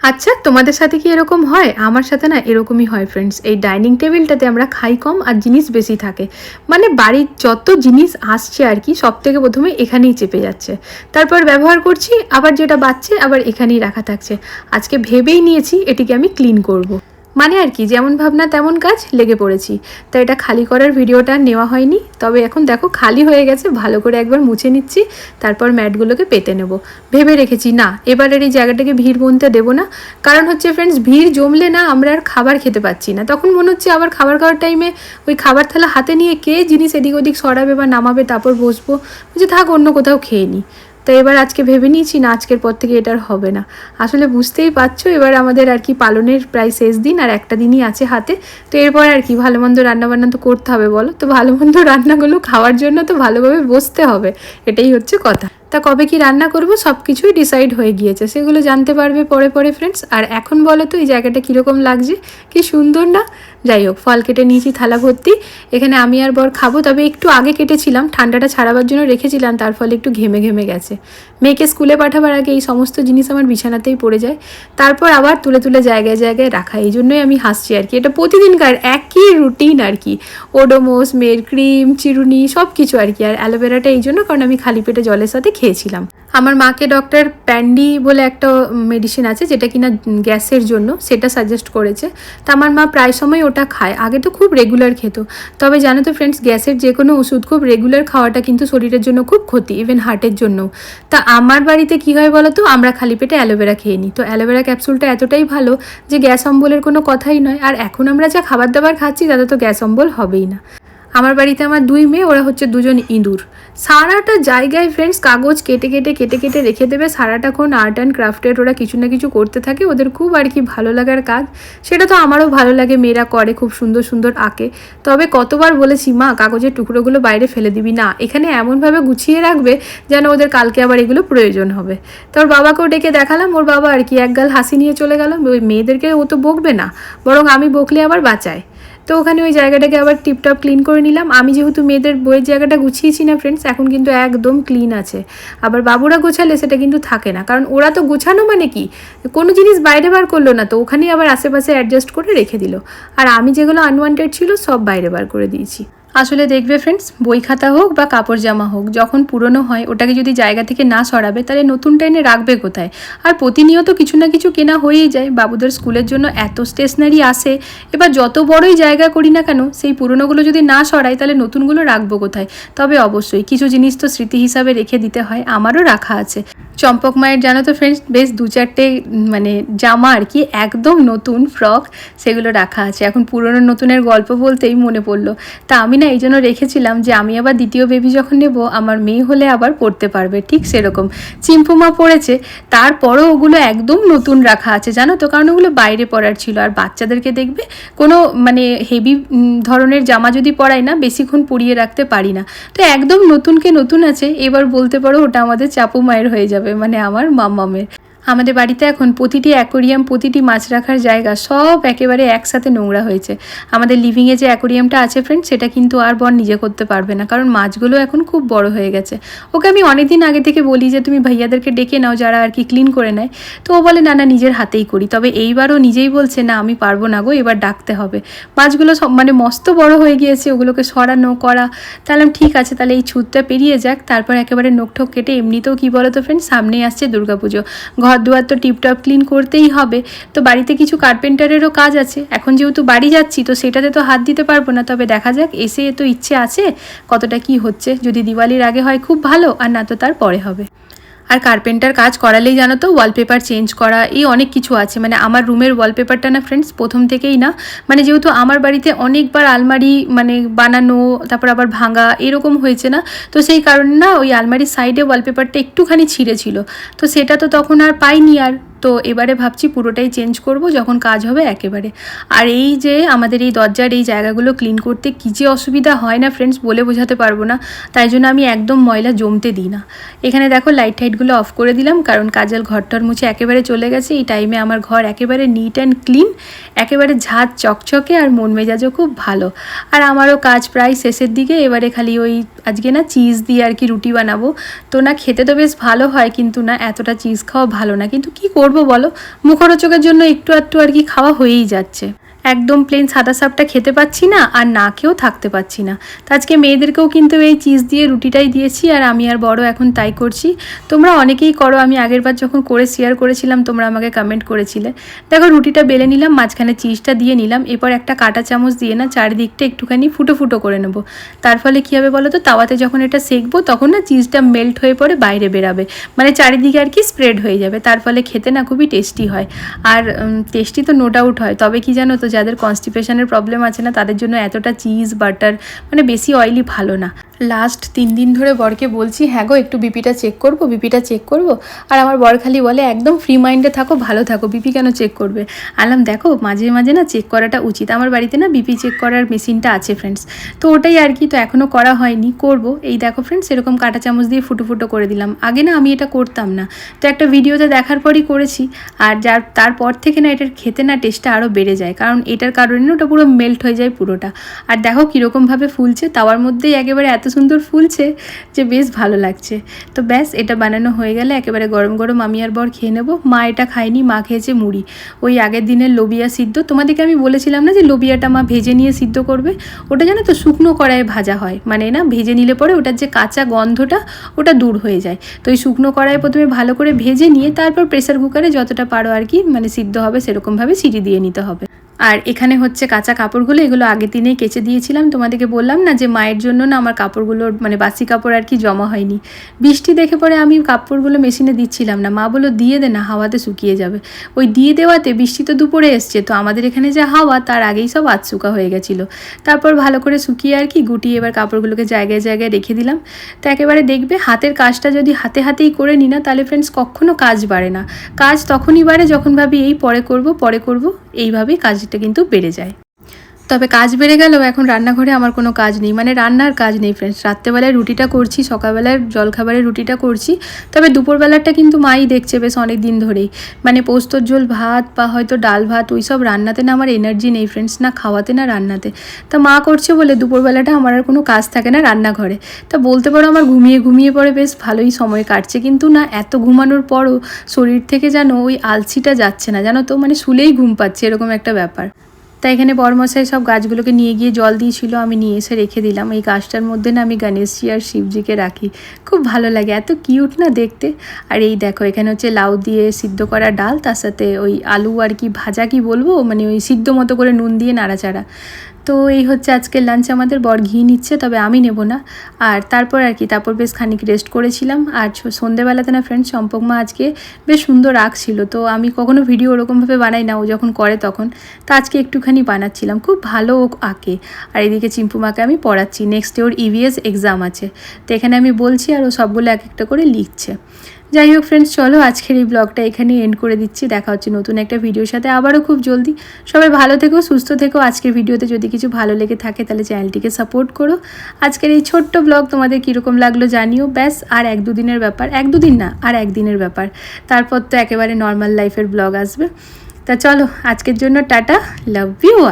আচ্ছা তোমাদের সাথে কি এরকম হয়? আমার সাথে না এরকমই হয় ফ্রেন্ডস এই ডাইনিং টেবিলটাতে আমরা খাই কম আর জিনিস বেশি থাকে। মানে বাড়ির যত জিনিস আসছে আর কি সব থেকে প্রথমে এখানেই চেপে যাচ্ছে। তারপর ব্যবহার করছি, আবার যেটা বাচ্চে আবার এখানেই রাখা থাকছে। আজকে ভেবেই নিয়েছি এটিকে আমি ক্লিন করব। মানে আর কি, যেমন ভাবনা তেমন কাজ লেগে পড়েছি। তো এটা খালি করার ভিডিওটা নেওয়া হয়নি। তবে এখন দেখো খালি হয়ে গেছে, ভালো করে একবার মুছে নিচ্ছি, তারপর ম্যাটগুলোকে পেতে নেব। ভেবে রেখেছি, না, এবারের এই জায়গাটাকে ভিড় গুনতে দেবো না। কারণ হচ্ছে ফ্রেন্ডস ভিড় জমলে না আমরা আর খাবার খেতে পাচ্ছি না। তখন মনে হচ্ছে আবার খাবার খাওয়ার টাইমে ওই খাবার থালা হাতে নিয়ে কে জিনিস এদিক ওদিক সরাবে বা নামাবে, তারপর বসবো। যে থাক, অন্য কোথাও খেয়ে নিই তো এবার আজকে ভেবে নিয়েছি, না, আজকের পর থেকে এটার হবে না। আসলে বুঝতেই পারছ, এবার আমাদের আর কি পালনের প্রায় শেষ দিন, আর একটা দিনই আছে হাতে। তো এরপর আর কি ভালো মন্দ রান্নাবান্না তো করতে হবে, বলো? তো ভালো মন্দ রান্নাগুলো খাওয়ার জন্য তো ভালোভাবে বসতে হবে, এটাই হচ্ছে কথা। তা কবে কি রান্না করব সব কিছুই ডিসাইড হয়ে গিয়েছে। সেগুলো জানতে পারবে পরে পরে ফ্রেন্ডস আর এখন বলো তো, এই জায়গাটা কীরকম লাগছে? কি সুন্দর না? যাই হোক, ফল কেটে নিয়েছি, থালা ভর্তি। এখানে আমি আর বর খাব, তবে একটু আগে কেটেছিলাম, ঠান্ডাটা ছাড়াবার জন্য রেখেছিলাম, তার ফলে একটু ঘেমে ঘেমে গেছে। মেয়েকে স্কুলে পাঠাবার আগে এই সমস্ত জিনিস আমার বিছানাতেই পড়ে যায়। তারপর আবার তুলে তুলে জায়গায় জায়গায় রাখা, এই জন্যই আমি হাসছি আর কি। এটা প্রতিদিনকার একই রুটিন আর কি। ওডোমোস মের ক্রিম চিরুনি সব কিছু আর কি, আর অ্যালোভেরাটা এই জন্য, কারণ আমি খালি পেটে জলের সাথে খেয়েছিলাম। আমার মাকে ডক্টর প্যান্ডি বলে একটা মেডিসিন আছে, যেটা কিনা গ্যাসের জন্য, সেটা সাজেস্ট করেছে। তা আমার মা প্রায় সময় ওটা খায়। আগে তো খুব রেগুলার খেত। তবে জানো তো ফ্রেন্ডস গ্যাসের যে কোনো ওষুধ খুব রেগুলার খাওয়াটা কিন্তু শরীরের জন্য খুব ক্ষতি ইভেন হার্টের জন্য। তা আমার বাড়িতে কি হয় বলো তো আমরা খালি পেটে অ্যালোভেরা খেয়ে নিই। তো অ্যালোভেরা ক্যাপসুলটা এতটাই ভালো যে গ্যাস অম্বলের কোনো কথাই নয়। আর এখন আমরা যা খাবার দাবার খাচ্ছি, তাতে তো গ্যাস অম্বল হবেই না। আমার বাড়িতে আমার দুই মেয়ে, ওরা হচ্ছে দুজন ইঁদুর। সারাটা জায়গায় ফ্রেন্ডস কাগজ কেটে কেটে কেটে কেটে রেখে দেবে। সারাটাক্ষণ আর্ট অ্যান্ড ক্রাফটের ওরা কিছু না কিছু করতে থাকে। ওদের খুব আর কি ভালো লাগার কাজ। সেটা তো আমারও ভালো লাগে, মেয়েরা করে, খুব সুন্দর সুন্দর আঁকে। তবে কতবার বলেছি, মা, কাগজের টুকরোগুলো বাইরে ফেলে দিবি না। এখানে এমনভাবে গুছিয়ে রাখবে যেন ওদের কালকে আবার এগুলো প্রয়োজন হবে। তো ওর বাবাকেও ডেকে দেখালাম, ওর বাবা আর কি একগাল হাসি নিয়ে চলে গেল। ওই মেয়েদেরকে ও তো বকবে না, বরং আমি বকলে আবার বাঁচায়। তো ওখানে ওই জায়গাটাকে আবার টিপটপ ক্লিন করে নিলাম। আমি যেহেতু মেয়েদের বইয়ের জায়গাটা গুছিয়েছি না ফ্রেন্ডস এখন কিন্তু একদম ক্লিন আছে। আবার বাবুরা গোছালে সেটা কিন্তু থাকে না। কারণ ওরা তো গোছানো মানে কি? কোনো জিনিস বাইরে বার করল না, তো ওখানেই আবার আশেপাশে অ্যাডজাস্ট করে রেখে দিল। আর আমি যেগুলো আনওয়ান্টেড ছিল সব বাইরে বার করে দিয়েছি। আসলে দেখবে ফ্রেন্ডস বই খাতা হোক বা কাপড় জামা হোক, যখন পুরনো হয়, ওটাকে যদি জায়গা থেকে না সরাবে, তাহলে নতুনটা এনে রাখবে কোথায়? আর প্রতিনিয়ত কিছু না কিছু কেনা হয়েই যায়। বাবুদের স্কুলের জন্য এত স্টেশনারি আসে। এবার যত বড়ই জায়গা করি না কেন, সেই পুরনোগুলো যদি না সরাই, তাহলে নতুনগুলো রাখব কোথায়? তবে অবশ্যই কিছু জিনিস তো স্মৃতি হিসাবে রেখে দিতে হয়, আমারও রাখা আছে। চম্পক মায়ের জানো তো ফ্রেন্ডস বেশ দু চারটে মানে জামা আর কি, একদম নতুন ফ্রক সেগুলো রাখা আছে। এখন পুরনো নতুনের গল্প বলতেই মনে পড়ল। তা আমি না এই জন্য রেখেছিলাম যে আমি আবার দ্বিতীয় বেবি যখন নেব, আমার মেয়ে হলে আবার পড়তে পারবে, ঠিক সেরকম। চিম্পুমা পড়েছে, তারপরও ওগুলো একদম নতুন রাখা আছে, জানো তো? কারণ ওগুলো বাইরে পড়ার ছিল। আর বাচ্চাদেরকে দেখবে, কোনো মানে হেভি ধরনের জামা যদি পরাই না, বেশিক্ষণ পরিয়ে রাখতে পারি না। তো একদম নতুনকে নতুন আছে, এবার বলতে পারো ওটা আমাদের চাপু মায়ের হয়ে যাবে। মানে আমার মাম্মামের আমাদের বাড়িতে এখন প্রতিটি অ্যাকোরিয়াম, প্রতিটি মাছ রাখার জায়গা সব একেবারে একসাথে নোংরা হয়েছে। আমাদের লিভিংয়ে যে অ্যাকোরিয়ামটা আছে ফ্রেন্ড সেটা কিন্তু আর বর নিজে করতে পারবে না। কারণ মাছগুলো এখন খুব বড় হয়ে গেছে। ওকে আমি অনেকদিন আগে থেকে বলি যে, তুমি ভাইয়াদেরকে ডেকে নাও যারা আর কি ক্লিন করে নেয়। তো ও বলে, না না, নিজের হাতেই করি। তবে এইবারও নিজেই বলছে, না, আমি পারব না গো, এবার ডাকতে হবে। মাছগুলো সব মানে মস্ত বড় হয়ে গিয়েছে, ওগুলোকে সরানো, করা। তাহলে ঠিক আছে, তাহলে এই ছুতটা পেরিয়ে যাক। তারপর একেবারে নোকঠোক কেটে এমনিতেও কী বলো তো ফ্রেন্ড সামনেই আসছে দুর্গাপুজো। ঘর দুয়ার তো টিপটপ ক্লিন করতেই হবে। তো বাড়িতে কিছু কার্পেন্টারেরও কাজ আছে। এখন যেহেতু বাড়ি যাচ্ছি, তো সেটাতে তো হাত দিতে পারব না। তবে দেখা যাক, এসে তো ইচ্ছে আছে কতটা কি হচ্ছে। যদি দিওয়ালির আগে হয়, খুব ভালো। আর না তো তার পরে হবে। আর কার্পেন্টার কাজ করালেই জানো তো ওয়ালপেপার চেঞ্জ করা, এই অনেক কিছু আছে। মানে আমার রুমের ওয়ালপেপারটা না ফ্রেন্ডস প্রথম থেকেই না। মানে যেহেতু আমার বাড়িতে অনেকবার আলমারি মানে বানানো, তারপর আবার ভাঙা এরকম হয়েছে না। তো সেই কারণে না ওই আলমারির সাইডে ওয়ালপেপারটা একটুখানি ছিঁড়েছিল। তো সেটা তো তখন আর পাইনি আর। তো এবারে ভাবছি পুরোটাই চেঞ্জ করব, যখন কাজ হবে একেবারে। আর এই যে আমাদের এই দরজার এই জায়গাগুলো ক্লিন করতে কী যে অসুবিধা হয় না ফ্রেন্ডস বলে বোঝাতে পারব না, তাই জন্য আমি একদম ময়লা জমতে দিই না। এখানে দেখো লাইট টাইটগুলো অফ করে দিলাম, কারণ কাজের ঘরটার মুছে একেবারে চলে গেছে, এই টাইমে আমার ঘর একেবারে নিট অ্যান্ড ক্লিন একেবারে ঝাঁজ চকচকে আর মন মেজাজও খুব ভালো। আর আমারও কাজ প্রায় শেষের দিকে, এবারে খালি ওই আজকে না চিজ দিয়ে আর কি রুটি বানাবো। তো না খেতে তো বেশ ভালো হয়, কিন্তু না এতটা চিজ খাওয়া ভালো না। কিন্তু কি করব বলো? মুখরোচকের জন্য একটু একটু আর কি খাওয়া হয়েই যাচ্ছে। একদম প্লেন সাদা সাপটা খেতে পাচ্ছি না আর না খেয়েও থাকতে পাচ্ছি না। তো আজকে মেয়েদেরকেও কিন্তু এই চিজ দিয়ে, রুটিটাই দিয়েছি আর আমি আর বড় এখন তাই করছি। তোমরা অনেকেই করো, আমি আগেরবার যখন করে শেয়ার করেছিলাম, তোমরা আমাকে কমেন্ট করেছিলে। দেখো, রুটিটা বেলে নিলাম, মাঝখানে চিজটা দিয়ে নিলাম, এরপর একটা কাঁটা চামচ দিয়ে না চারিদিকটা একটুখানি ফুটো ফুটো করে নেব। তার ফলে কী হবে বলো তো তাওয়াতে যখন এটা সেকবো, তখন না চিজটা মেল্ট হয়ে পড়ে বাইরে বেরাবে। মানে চারিদিকে আর কি স্প্রেড হয়ে যাবে, তার ফলে খেতে না খুবই টেস্টি হয়। আর টেস্টি তো নো ডাউট হয়, তবে কি জানো তো যাদের কনস্টিপেশনের প্রবলেম আছে না, তাদের জন্য এতটা চিজ বাটার মানে বেশি অয়েলি ভালো না। লাস্ট তিন দিন ধরে বরকে বলছি হ্যাঁ গো, একটু বিপিটা চেক করব, বিপিটা চেক করব? আর আমার বর খালি বলে, একদম ফ্রি মাইন্ডে থাকো, ভালো থাকো, বিপি কেন চেক করবে? আলাম দেখো, মাঝে মাঝে না চেক করাটা উচিত। আমার বাড়িতে না বিপি চেক করার মেশিনটা আছে ফ্রেন্ডস তো ওটাই আর কি, তো এখনও করা হয়নি, করব। এই দেখো ফ্রেন্ডস এরকম কাঁটা চামচ দিয়ে ফুটো ফুটো করে দিলাম। আগে না আমি এটা করতাম না। তো একটা ভিডিওতে দেখার পরই করেছি। আর যার, তারপর থেকে না এটার খেতে না টেস্টটা আরও বেড়ে যায়। কারণ এটার কারণে ওটা পুরো মেল্ট হয়ে যায় পুরোটা। আর দেখো, কীরকমভাবে ফুলছে, তাওয়ার মধ্যেই একেবারে এত সুন্দর ফুলছে যে বেশ ভালো লাগছে। তো ব্যাস, এটা বানানো হয়ে গেলে একেবারে গরম গরম আমি আর বর খেয়ে নেব। মা এটা খায়নি, মা খেয়েছে মুড়ি। ওই আগের দিনের লোবিয়া সিদ্ধ। তোমাদেরকে আমি বলেছিলাম না যে লোবিয়াটা মা ভেজে নিয়ে সিদ্ধ করবে? ওটা জানো তো শুকনো কড়াইয়ে ভাজা হয়। মানে না, ভেজে নিলে পরে ওটার যে কাঁচা গন্ধটা, ওটা দূর হয়ে যায়। তো ওই শুকনো কড়াইয়ে প্রথমে ভালো করে ভেজে নিয়ে তারপর প্রেসার কুকারে যতটা পারো আর কি মানে সিদ্ধ হবে সেরকমভাবে সিটি দিয়ে নিতে হবে। আর এখানে হচ্ছে কাঁচা কাপড়গুলো, এগুলো আগে দিনেই কেচে দিয়েছিলাম। তোমাদেরকে বললাম না যে মায়ের জন্য না আমার কাপড়গুলোর মানে বাসি কাপড় আর কি জমা হয়নি। বৃষ্টি দেখে পরে আমি কাপড়গুলো মেশিনে দিচ্ছিলাম না। মা বলল, দিয়ে দে না, হাওয়াতে শুকিয়ে যাবে। ওই দিয়ে দেওয়াতে বৃষ্টি তো দুপুরে এসছে, তো আমাদের এখানে যে হাওয়া, তার আগেই সব আধশুকা হয়ে গেছিল। তারপর ভালো করে শুকিয়ে আর কি গুটিয়ে এবার কাপড়গুলোকে জায়গায় জায়গায় রেখে দিলাম। তো একেবারে দেখবে হাতের কাজটা যদি হাতে হাতেই করে নিই না, তাহলে ফ্রেন্ডস কখনো কাজ বাড়ে না। কাজ তখনই বাড়ে যখন ভাবি এই পরে করব পরে করব, এইভাবেই কাজটা কিন্তু বেড়ে যায়। তবে কাজ বেড়ে গেলেও এখন রান্নাঘরে আমার কোনো কাজ নেই। মানে রান্নার কাজ নেই ফ্রেন্ডস রাত্রেবেলায় রুটিটা করছি সকালবেলায় জলখাবারের রুটিটা করছি। তবে দুপুরবেলাটা কিন্তু মাই দেখছে বেশ অনেক দিন ধরেই। মানে পোস্তর ঝোল, ভাত বা হয়তো ডাল ভাত ওই সব রান্নাতে না আমার এনার্জি নেই ফ্রেন্ডস না খাওয়াতে, না রান্নাতে। তা মা করছে বলে দুপুরবেলাটা আমার আর কোনো কাজ থাকে না রান্নাঘরে। তা বলতে পারো আমার ঘুমিয়ে ঘুমিয়ে পরে বেশ ভালোই সময় কাটছে। কিন্তু না, এত ঘুমানোর পরও শরীর থেকে যেন ওই আলসিটা যাচ্ছে না। জানো তো মানে শুলেই ঘুম পাচ্ছে, এরকম একটা ব্যাপার। তাই এখানে বরমশাই সব গাছগুলোকে নিয়ে গিয়ে জল দিয়েছিল, আমি নিয়ে এসে রেখে দিলাম। এই গাছটার মধ্যে না আমি গণেশজি আর শিবজিকে রাখি। খুব ভালো লাগে, এত কিউট না দেখতে। আর এই দেখো, এখানে হচ্ছে লাউ দিয়ে সিদ্ধ করা ডাল, তার সাথে ওই আলু আর কি ভাজা কি বলব? মানে ওই সিদ্ধ মতো করে নুন দিয়ে নাড়াচাড়া। তো এই হচ্ছে আজকের লাঞ্চ আমাদের বর ঘি নিচ্ছে, তবে আমি নেব না। আর তারপর আর কি, তারপর বেশ খানিক রেস্ট করেছিলাম। আর সন্ধেবেলাতে না ফ্রেন্ড চম্পক মা আজকে বেশ সুন্দর ছিল। তো আমি কখনো ভিডিও ওরকমভাবে বানাই না, ও যখন করে তখন। তা আজকে একটুখানি বানাচ্ছিলাম, খুব ভালো ও আঁকে। আর এদিকে চিম্পু মাকে আমি পড়াচ্ছি নেক্সট ডে ওর ইভিএস এক্সাম আছে। তো এখানে আমি বলছি, আর ও সবগুলো এক একটা করে লিখছে। যাই হোক ফ্রেন্ডস চলো আজকের এই ব্লগটা এখানে এন্ড করে দিচ্ছি। দেখা হচ্ছে নতুন একটা ভিডিওর সাথে। আবারও খুব জলদি। সবাই ভালো থেকো, সুস্থ থেকো। আজকের ভিডিওতে যদি কিছু ভালো লেগে থাকে, তাহলে চ্যানেলটিকে সাপোর্ট করো। আজকের এই ছোট্ট ব্লগ তোমাদের কীরকম লাগল জানিও। ব্যাস, আর এক দুদিনের ব্যাপার। এক দুদিন না, আর একদিনের ব্যাপার। তারপর তো একেবারে নর্মাল লাইফের ব্লগ আসবে। তা চলো, আজকের জন্য টাটা। Love you